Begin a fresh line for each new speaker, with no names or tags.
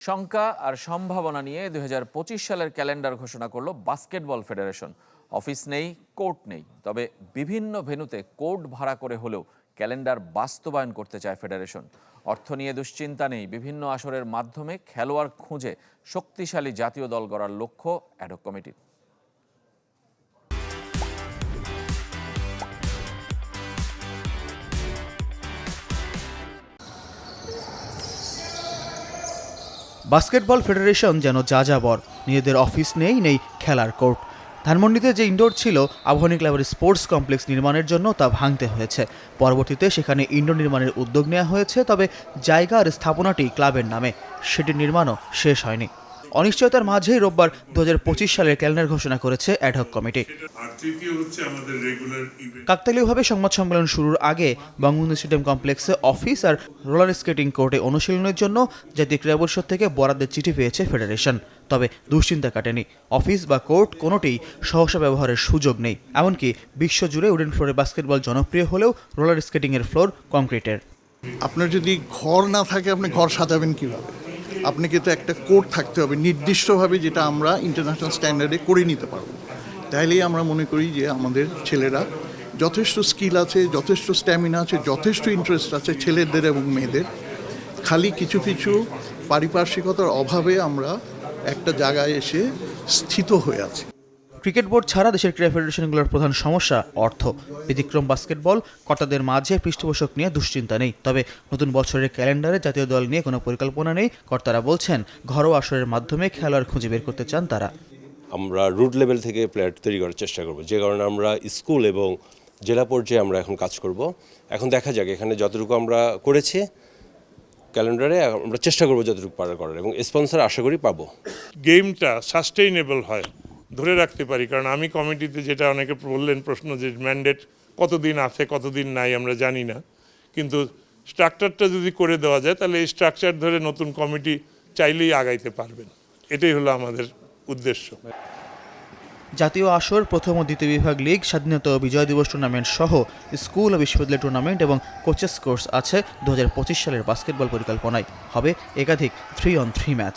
শঙ্কা আর সম্ভাবনা নিয়ে দু হাজার পঁচিশ সালের ক্যালেন্ডার ঘোষণা করল বাস্কেটবল ফেডারেশন। অফিস নেই, কোর্ট নেই। তবে বিভিন্ন ভেনুতে কোর্ট ভাড়া করে হলেও ক্যালেন্ডার বাস্তবায়ন করতে চায় ফেডারেশন। অর্থ নিয়ে দুশ্চিন্তা নেই। বিভিন্ন আসরের মাধ্যমে খেলোয়াড় খুঁজে শক্তিশালী জাতীয় দল গড়ার লক্ষ্য অ্যাডক কমিটির।
বাস্কেটবল ফেডারেশন যেন যা যাযাবর। নিজেদের অফিস নেই নেই খেলার কোর্ট। ধানমন্ডিতে যে ইনডোর ছিল আবাহনী ক্লাবের স্পোর্টস কমপ্লেক্স নির্মাণের জন্য তা ভাঙতে হয়েছে। পরবর্তীতে সেখানে ইনডোর নির্মাণের উদ্যোগ নেওয়া হয়েছে, তবে জায়গা আর স্থাপনাটি ক্লাবের নামে। সেটির নির্মাণও শেষ হয়নি। অনিশ্চয়তার মাঝেই রোববার দু হাজার পঁচিশ সালের ক্যালেন্ডার ঘোষণা করেছে অ্যাডহক কমিটি
আর তৃতীয় হচ্ছে আমাদের রেগুলার ইভেন্ট
কাকতালীয়ভাবে সংবাদ সম্মেলন শুরুর আগে বঙ্গবন্ধু স্টেডিয়াম কমপ্লেক্সে অফিস আর রোলার স্কেটিং কোর্টে অনুশীলনের জন্য জাতীয় ক্রীড়া পরিষদ থেকে বরাদ্দের চিঠি পেয়েছে ফেডারেশন। তবে দুশ্চিন্তা কাটেনি। অফিস বা কোর্ট কোনোটিই সহসা ব্যবহারের সুযোগ নেই। এমনকি বিশ্বজুড়ে উডেন ফ্লোরে বাস্কেটবল জনপ্রিয় হলেও রোলার স্কেটিংয়ের ফ্লোর কংক্রিটের।
আপনার যদি ঘর না থাকে আপনি ঘর সাজাবেন কীভাবে? আপনাকে তো একটা কোড থাকতে হবে, নির্দিষ্টভাবে যেটা আমরা ইন্টারন্যাশনাল স্ট্যান্ডার্ডে করে নিতে পারব। তাইলেই আমরা মনে করি যে আমাদের ছেলেরা যথেষ্ট স্কিল আছে, যথেষ্ট স্ট্যামিনা আছে, যথেষ্ট ইন্টারেস্ট আছে ছেলেদের এবং মেয়েদের। খালি কিছু কিছু পারিপার্শ্বিকতার অভাবে আমরা একটা জায়গায় এসে স্থিত হয়ে আছি।
ক্রিকেট বোর্ড ছাড়া দেশের ক্রীড়া ফেডারেশনগুলোর প্রধান সমস্যা অর্থ। ব্যতিক্রম বাস্কেটবল কর্তাদের মাঝে পৃষ্ঠপোষক নিয়ে দুশ্চিন্তা নেই। তবে নতুন বছরের ক্যালেন্ডারে জাতীয় দল নিয়ে কোনো পরিকল্পনা নেই কর্তারা বলছেন ঘরোয়া আসরের মাধ্যমে খেলোয়াড় খুঁজে বের করতে চান তারা।
আমরা রুট লেভেল থেকে প্লেয়ার তৈরি করার চেষ্টা করব। যে কারণে আমরা স্কুল এবং জেলা পর্যায়ে আমরা এখন কাজ করব। এখন দেখা যাক এখানে যতটুকু আমরা করেছি ক্যালেন্ডারে আমরা চেষ্টা করব যতটুকু পারা করার। এবং স্পন্সর আশা করি পাবো।
গেমটা সাস্টেইনেবল হয়। ধরে রাখতে পারি। কারণ আমি কমিটিতে যেটা অনেকে বললেন প্রশ্ন যে ম্যান্ডেট কতদিন আছে, কতদিন নাই আমরা জানি না। কিন্তু স্ট্রাকচারটা যদি করে দেওয়া যায়, তাহলে এই স্ট্রাকচার ধরে নতুন কমিটি চাইলেই আগাইতে পারবেন। এটাই হলো আমাদের উদ্দেশ্য।
জাতীয় আসর, প্রথম ও দ্বিতীয় বিভাগ লীগ, স্বাধীনতা ও বিজয় দিবস টুর্নামেন্ট সহ স্কুল ও বিশ্ববিদ্যালয় টুর্নামেন্ট এবং কোচেস কোর্স আছে দু হাজার পঁচিশ সালের বাস্কেটবল পরিকল্পনায়। হবে একাধিক three on three match